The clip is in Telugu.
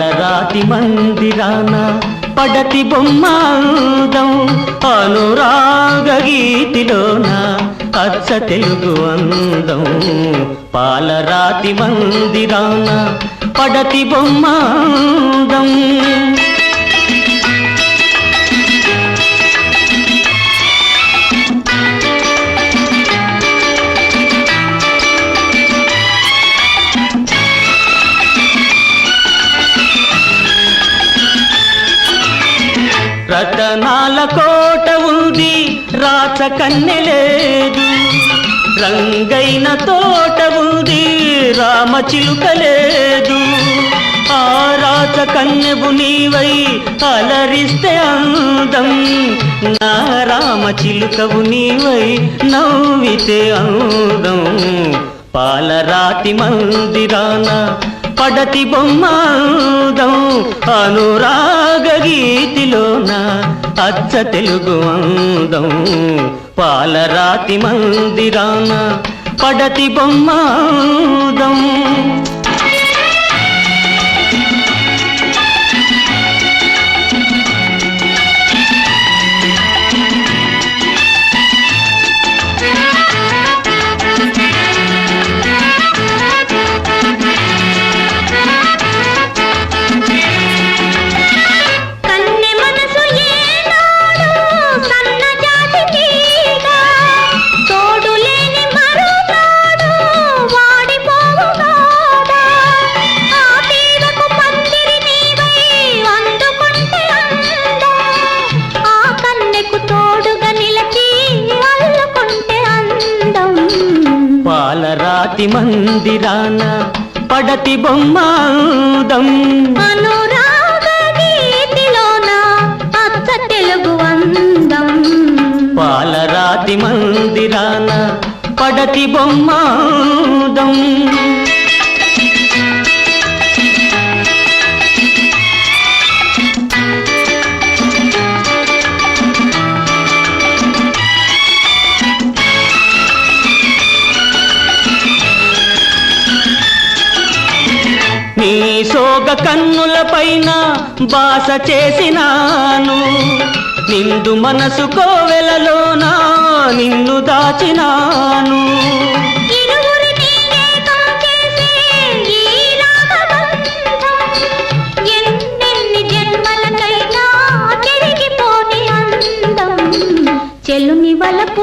రాతి మందిరాన పడతి బొమ్మాదం అనురాగ గీతిలోన అచ్చ తెలుగు అందం. పాలరాతి మందిరాన పడతి బొమ్మ అందం రతనాల కోట ఉంది రాత కన్నెలేదు. రంగైన తోట ఉంది రామ చిలుక లేదు. ఆ రాత కన్నెవు నీవై అలరిస్తే అందం. నా రామ చిలుకవు నీవై నవ్వితే అందం. పాలరాతి మందిరానా పడతి బొమ్మాదం అనురాగ గీతిలోన అచ్చ తెలుగు అందం. పాలరాతి మందిరాన పడతి బొమ్మాదం పాలరాతి మందిరాన పడతి అందం. పాలరాతి మందిరాన పడతి బొమ్మాదం నీ సోగ కన్నుల పైన బాస చేసినాను. నిండు మనసు కోవెలలోన నిన్ను దాచినాను. చెల్లుని ఏకం చేసే ఈ చెలుని వలపు